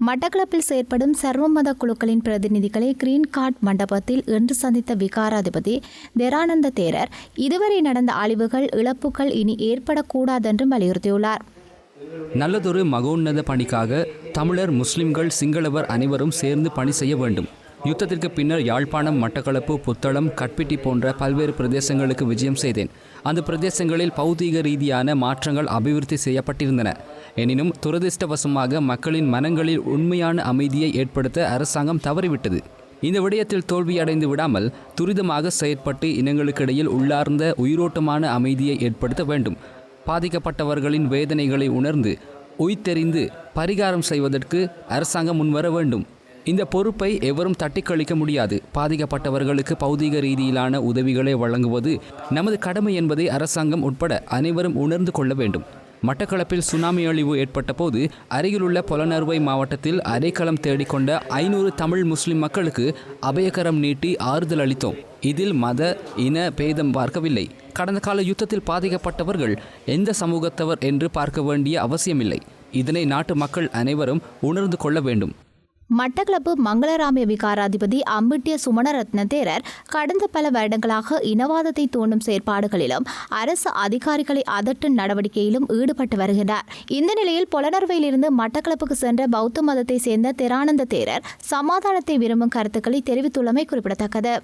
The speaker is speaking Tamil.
மட்டக்களப்பில் செயற்படும் சர்வமத குழுக்களின் பிரதிநிதிகளை கிரீன் கார்ட் மண்டபத்தில் இன்று சந்தித்த விகாராதிபதி தெரானந்த தேரர் இதுவரை நடந்த அழிவுகள் இழப்புகள் இனி ஏற்படக்கூடாதென்றும் வலியுறுத்தியுள்ளார். நல்லதொரு மகோன்னத பணிக்காக தமிழர் முஸ்லிம்கள் சிங்களவர் அனைவரும் சேர்ந்து பணி செய்ய வேண்டும். யுத்தத்திற்கு பின்னர் யாழ்ப்பாணம் மட்டக்களப்பு புத்தளம் கட்பிட்டி போன்ற பல்வேறு பிரதேசங்களுக்கு விஜயம் செய்தேன். அந்த பிரதேசங்களில் பௌதீக ரீதியான மாற்றங்கள் அபிவிருத்தி செய்யப்பட்டிருந்தன. எனினும் துரதிர்ஷ்டவசமாக மக்களின் மனங்களில் உண்மையான அமைதியை ஏற்படுத்த அரசாங்கம் தவறிவிட்டது. இந்த விடயத்தில் தோல்வியடைந்து விடாமல் துரிதமாக செயற்பட்டு இனங்களுக்கிடையில் உள்ளார்ந்த உயிரோட்டமான அமைதியை ஏற்படுத்த வேண்டும். பாதிக்கப்பட்டவர்களின் வேதனைகளை உணர்ந்து உய்தெறிந்து பரிகாரம் செய்வதற்கு அரசாங்கம் முன்வர வேண்டும். இந்த பொறுப்பை எவரும் தட்டிக்கழிக்க முடியாது. பாதிக்கப்பட்டவர்களுக்கு பௌதீக ரீதியிலான உதவிகளை வழங்குவது நமது கடமை என்பதை அரசாங்கம் உட்பட அனைவரும் உணர்ந்து கொள்ள வேண்டும். மட்டக்களப்பில் சுனாமி அழிவு ஏற்பட்ட போது அருகிலுள்ள பொலனறுவை மாவட்டத்தில் அரைக்களம் தேடிக்கொண்ட ஐநூறு தமிழ் முஸ்லிம் மக்களுக்கு அபயகரம் நீட்டி ஆறுதல் அளித்தோம். இதில் மத இன பேதம் பார்க்கவில்லை. கடந்த கால யுத்தத்தில் பாதிக்கப்பட்டவர்கள் எந்த சமூகத்தவர் என்று பார்க்க வேண்டிய அவசியமில்லை. இதனை நாட்டு மக்கள் அனைவரும் உணர்ந்து கொள்ள வேண்டும். மட்டக்களப்பு மங்களராமிய விகாராதிபதி அம்பிட்டிய சுமணரத்ன தேரர் கடந்த பல வருடங்களாக இனவாதத்தை தூண்டும் செயற்பாடுகளிலும் அரசு அதிகாரிகளை அதட்டும் நடவடிக்கையிலும் ஈடுபட்டு வருகிறார் இந்த நிலையில் புலனர்வையிலிருந்து மட்டக்களப்புக்கு சென்ற பௌத்த மதத்தை சேர்ந்த திரானந்த தேரர் சமாதானத்தை விரும்பும் கருத்துக்களை தெரிவித்துள்ளமை குறிப்பிடத்தக்கது.